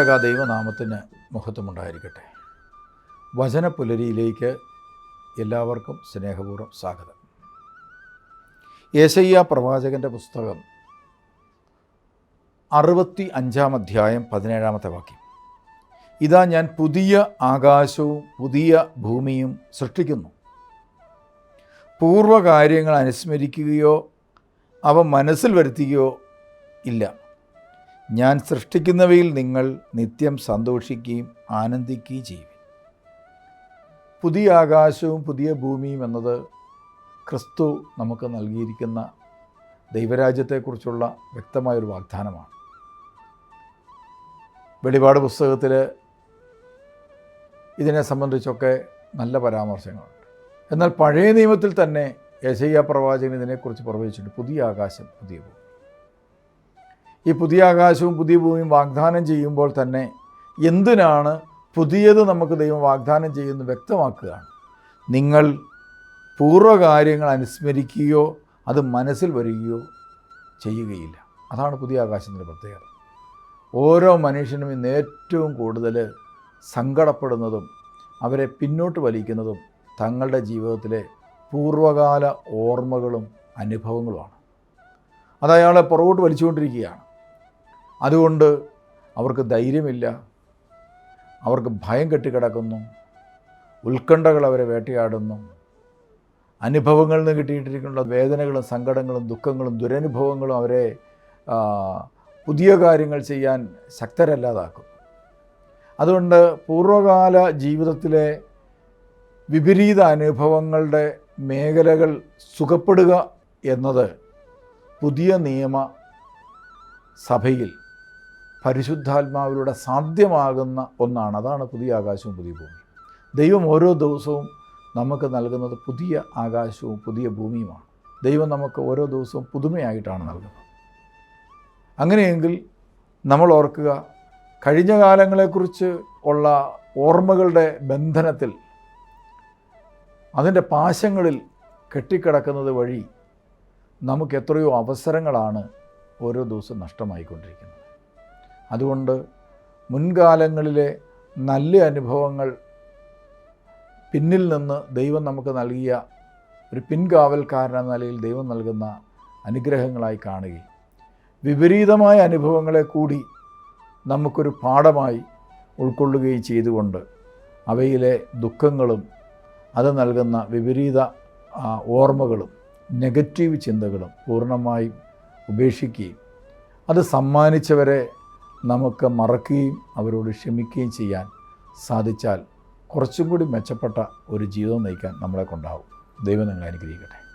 സർവശക്തിയാകാ ദൈവനാമത്തിന് മഹത്വമുണ്ടായിരിക്കട്ടെ. വചനപുലരിയിലേക്ക് എല്ലാവർക്കും സ്നേഹപൂർവം സ്വാഗതം. യേശയ്യ പ്രവാചകന്റെ പുസ്തകം അറുപത്തി അഞ്ചാം അധ്യായം പതിനേഴാമത്തെ വാക്യം. ഇതാ ഞാൻ പുതിയ ആകാശവും പുതിയ ഭൂമിയും സൃഷ്ടിക്കുന്നു. പൂർവകാര്യങ്ങൾ അനുസ്മരിക്കുകയോ അവ മനസ്സിൽ വരുത്തുകയോ ഇല്ല. ഞാൻ സൃഷ്ടിക്കുന്നവയിൽ നിങ്ങൾ നിത്യം സന്തോഷിക്കുകയും ആനന്ദിക്കുകയും ചെയ്യും. പുതിയ ആകാശവും പുതിയ ഭൂമിയും എന്നത് ക്രിസ്തു നമുക്ക് നൽകിയിരിക്കുന്ന ദൈവരാജ്യത്തെക്കുറിച്ചുള്ള വ്യക്തമായൊരു വാഗ്ദാനമാണ്. വെളിപാട് പുസ്തകത്തിൽ ഇതിനെ സംബന്ധിച്ചൊക്കെ നല്ല പരാമർശങ്ങളുണ്ട്. എന്നാൽ പഴയ നിയമത്തിൽ തന്നെ യശയ്യ പ്രവാചകൻ ഇതിനെക്കുറിച്ച് പ്രവചിച്ചിട്ടുണ്ട്. പുതിയ ആകാശം പുതിയ ഭൂമി. ഈ പുതിയ ആകാശവും പുതിയ ഭൂമിയും വാഗ്ദാനം ചെയ്യുമ്പോൾ തന്നെ എന്തിനാണ് പുതിയത് നമുക്ക് ദൈവം വാഗ്ദാനം ചെയ്യുന്നത് വ്യക്തമാക്കുകയാണ്. നിങ്ങൾ പൂർവകാര്യങ്ങൾ അനുസ്മരിക്കുകയോ അത് മനസ്സിൽ വരികയോ ചെയ്യുകയില്ല. അതാണ് പുതിയ ആകാശത്തിന്റെ പ്രത്യേകത. ഓരോ മനുഷ്യനും ഇന്ന് ഏറ്റവും കൂടുതൽ സങ്കടപ്പെടുന്നതും അവരെ പിന്നോട്ട് വലിക്കുന്നതും തങ്ങളുടെ ജീവിതത്തിലെ പൂർവകാല ഓർമ്മകളും അനുഭവങ്ങളുമാണ്. അത് അയാളെ പുറകോട്ട് വലിച്ചുകൊണ്ടിരിക്കുകയാണ്. അതുകൊണ്ട് അവർക്ക് ധൈര്യമില്ല. അവർക്ക് ഭയം കെട്ടിക്കിടക്കുന്നു. ഉത്കണ്ഠകൾ അവരെ വേട്ടയാടുന്നു. അനുഭവങ്ങളിൽ നിന്ന് കിട്ടിയിട്ടിരിക്കുന്ന വേദനകളും സങ്കടങ്ങളും ദുഃഖങ്ങളും ദുരനുഭവങ്ങളും അവരെ പുതിയ കാര്യങ്ങൾ ചെയ്യാൻ ശക്തരല്ലാതാക്കും. അതുകൊണ്ട് പൂർവകാല ജീവിതത്തിലെ വിപരീത അനുഭവങ്ങളുടെ മേഖലകൾ സുഖപ്പെടുക എന്നത് പുതിയ നിയമ സഭയിൽ പരിശുദ്ധാത്മാവിലൂടെ സാധ്യമാകുന്ന ഒന്നാണ്. അതാണ് പുതിയ ആകാശവും പുതിയ ഭൂമിയും. ദൈവം ഓരോ ദിവസവും നമുക്ക് നൽകുന്നത് പുതിയ ആകാശവും പുതിയ ഭൂമിയുമാണ്. ദൈവം നമുക്ക് ഓരോ ദിവസവും പുതുമയായിട്ടാണ് നൽകുന്നത്. അങ്ങനെയെങ്കിൽ നമ്മൾ ഓർക്കുക കഴിഞ്ഞ കാലങ്ങളെക്കുറിച്ച് ഉള്ള ഓർമ്മകളുടെ ബന്ധനത്തിൽ അതിന്റെ പാശങ്ങളിൽ കെട്ടിക്കിടക്കുന്നത് വഴി നമുക്ക് എത്രയോ അവസരങ്ങളാണ് ഓരോ ദിവസവും നഷ്ടമായിക്കൊണ്ടിരിക്കുന്നത്. അതുകൊണ്ട് മുൻകാലങ്ങളിലെ നല്ല അനുഭവങ്ങൾ പിന്നിൽ നിന്ന് ദൈവം നമുക്ക് നൽകിയ ഒരു പിൻകാവൽക്കാരൻ എന്ന നിലയിൽ ദൈവം നൽകുന്ന അനുഗ്രഹങ്ങളായി കാണുകയും വിപരീതമായ അനുഭവങ്ങളെ കൂടി നമുക്കൊരു പാഠമായി ഉൾക്കൊള്ളുകയും ചെയ്തുകൊണ്ട് അവയിലെ ദുഃഖങ്ങളും അത് നൽകുന്ന വിപരീത ഓർമ്മകളും നെഗറ്റീവ് ചിന്തകളും പൂർണമായും ഉപേക്ഷിക്കുകയും അത് സമ്മാനിച്ചവരെ നമുക്ക് മറക്കുകയും അവരോട് ക്ഷമിക്കുകയും ചെയ്യാൻ സാധിച്ചാൽ കുറച്ചും കൂടി മെച്ചപ്പെട്ട ഒരു ജീവിതം നയിക്കാൻ നമ്മളെ കൊണ്ടാവും. ദൈവം നിങ്ങൾ അനുഗ്രഹിക്കട്ടെ.